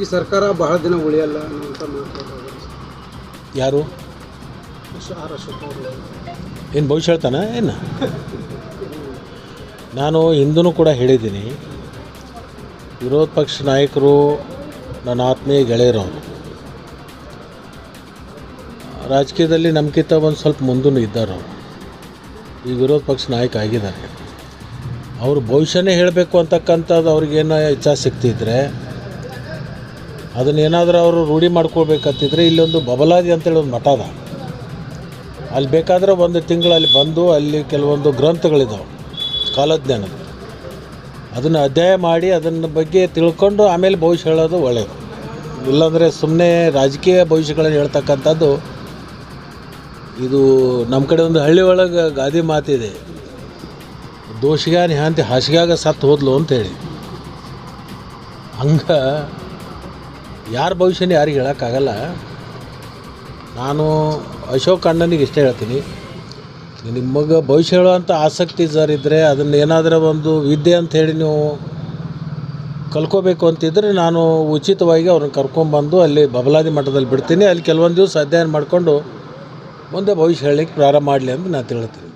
ಈ ಸರ್ಕಾರ ಬಹಳ ದಿನ ಉಳಿಯಲ್ಲ ಅನ್ನುವಂಥ ಮಾತಾಡೋದು ಯಾರು? ಆರ್ ಅಶೋಕ್ ಅವರು. ಏನು ಭವಿಷ್ಯ ಹೇಳ್ತಾನೆ? ಏನು? ನಾನು ಹಿಂದೂ ಕೂಡ ಹೇಳಿದ್ದೀನಿ. ವಿರೋಧ ಪಕ್ಷ ನಾಯಕರು ನನ್ನ ಆತ್ಮೀಯ ಗೆಳೆಯರು ಅವರು. ರಾಜಕೀಯದಲ್ಲಿ ನಮಗಿಂತ ಒಂದು ಸ್ವಲ್ಪ ಮುಂದೂ ಇದ್ದಾರೆ ಅವರು. ಈ ವಿರೋಧ ಪಕ್ಷ ನಾಯಕ ಆಗಿದ್ದಾರೆ. ಅವರು ಭವಿಷ್ಯನೇ ಹೇಳಬೇಕು ಅಂತಕ್ಕಂಥದ್ದು ಅವ್ರಿಗೇನೋ ಇಚ್ಛಾಶಕ್ತಿ ಇದ್ದರೆ ಅದನ್ನೇನಾದರೂ ಅವರು ರೂಢಿ ಮಾಡ್ಕೊಳ್ಬೇಕಂತಿದ್ರೆ ಇಲ್ಲೊಂದು ಬಬಲಾದಿ ಅಂತೇಳಿ ಒಂದು ಮಠ ಅದ. ಅಲ್ಲಿ ಬೇಕಾದರೆ ಒಂದು ತಿಂಗಳು ಅಲ್ಲಿ ಬಂದು ಅಲ್ಲಿ ಕೆಲವೊಂದು ಗ್ರಂಥಗಳಿದ್ದಾವೆ ಕಾಲಜ್ಞಾನದ ಅದನ್ನು ಅಧ್ಯಯನ ಮಾಡಿ ಅದನ್ನ ಬಗ್ಗೆ ತಿಳ್ಕೊಂಡು ಆಮೇಲೆ ಭವಿಷ್ಯ ಹೇಳೋದು ಒಳ್ಳೆಯದು ಇಲ್ಲಾಂದರೆ ಸುಮ್ಮನೆ ರಾಜಕೀಯ ಭವಿಷ್ಯಗಳನ್ನು ಹೇಳ್ತಕ್ಕಂಥದ್ದು ಇದು ನಮ್ಮ ಕಡೆ ಒಂದು ಹಳ್ಳಿ ಒಳಗೆ ಗಾದಿ ಮಾತಿದೆ ದೋಷಿಗಾನಿ ಹಾಂತಿ ಹಾಸಿಗ್ಯಾಗ ಸತ್ತು ಹೋದ್ಲು ಅಂತೇಳಿ ಹಂಗೆ ಯಾರ ಭವಿಷ್ಯನ ಯಾರಿಗೆ ಹೇಳೋಕ್ಕಾಗಲ್ಲ. ನಾನು ಅಶೋಕ್ ಅಣ್ಣನಿಗೆ ಇಷ್ಟೇ ಹೇಳ್ತೀನಿ. ನಿಮಗೆ ಭವಿಷ್ಯ ಹೇಳುವಂಥ ಆಸಕ್ತಿ ಸರ್ ಇದ್ದರೆ ಅದನ್ನು ಏನಾದರೂ ಒಂದು ವಿದ್ಯೆ ಅಂತ ಹೇಳಿ ನೀವು ಕಲ್ಕೋಬೇಕು ಅಂತಿದ್ರೆ ನಾನು ಉಚಿತವಾಗಿ ಅವ್ರನ್ನ ಕರ್ಕೊಂಬಂದು ಅಲ್ಲಿ ಬಬಲಾದಿ ಮಠದಲ್ಲಿ ಬಿಡ್ತೀನಿ. ಅಲ್ಲಿ ಕೆಲವೊಂದು ದಿವಸ ಅಧ್ಯಯನ ಮಾಡಿಕೊಂಡು ಮುಂದೆ ಭವಿಷ್ಯ ಹೇಳಲಿಕ್ಕೆ ಪ್ರಾರಂಭ ಮಾಡಲಿ ಅಂತ ನಾನು ಹೇಳ್ತೀನಿ